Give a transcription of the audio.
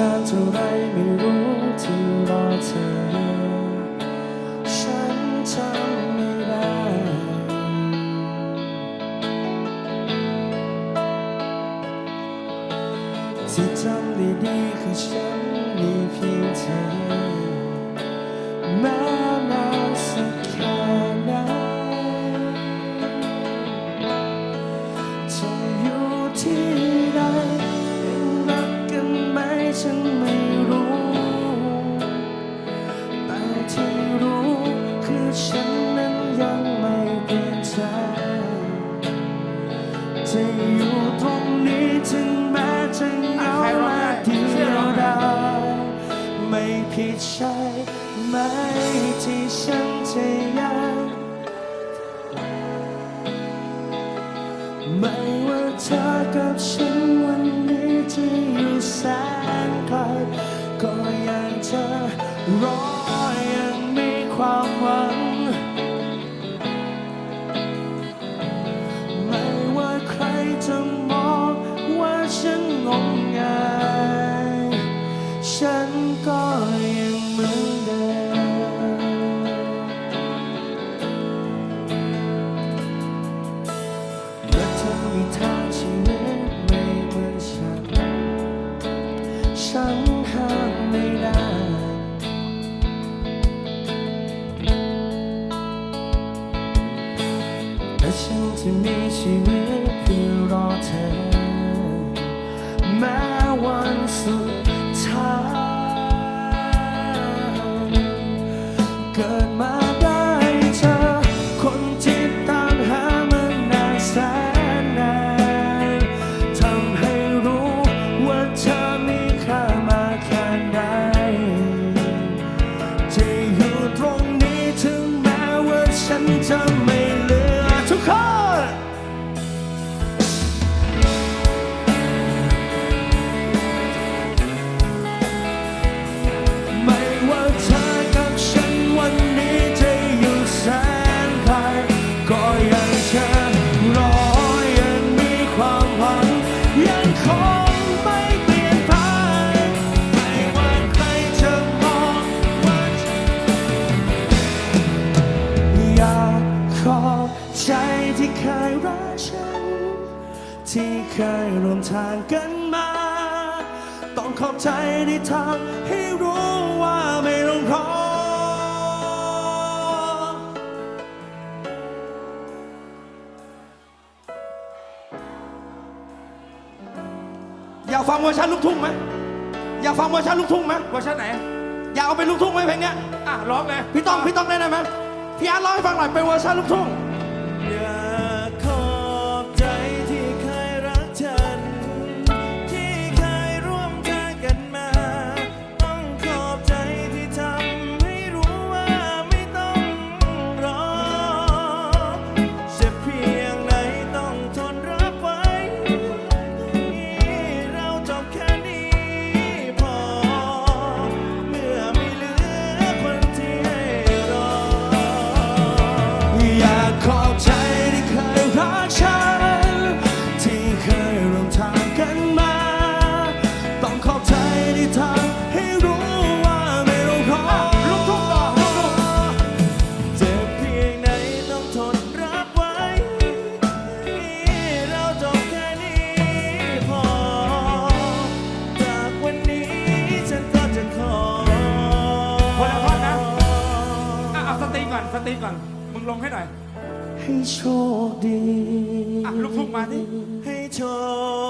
นานเท่าไรไม่รู้ที่รอเธอ ฉันทำไม่ได้ ที่ทำได้ดีคือฉันมีเพียงเธอ แม้นานสักแค่ไหนจะอยู่ที่ time. มีชีวิตเพื่อรอเธอ แม้วันสุดท้าย ที่เคยร่วมทางกันมา ต้องขอบใจที่ทำให้รู้ว่าไม่ต้องรออยากฟังเวอร์ชันลูกทุ่งไหมอยากฟังเวอร์ชันลูกทุ่งไหมเวอร์ชันไหน อยากเอาเป็นลูกทุ่งไหมเพลงเนี้ยอะร้องเลยพี่ต้องพี่ต้องได้ไหมพี่อาร์ตร้องให้ฟังหน่อยเป็นเวอร์ชันลูกทุ่ง ติ๊ก่อน มึงลงให้หน่อย ให้โชคดีลูกทุ่งมาดิให้โชค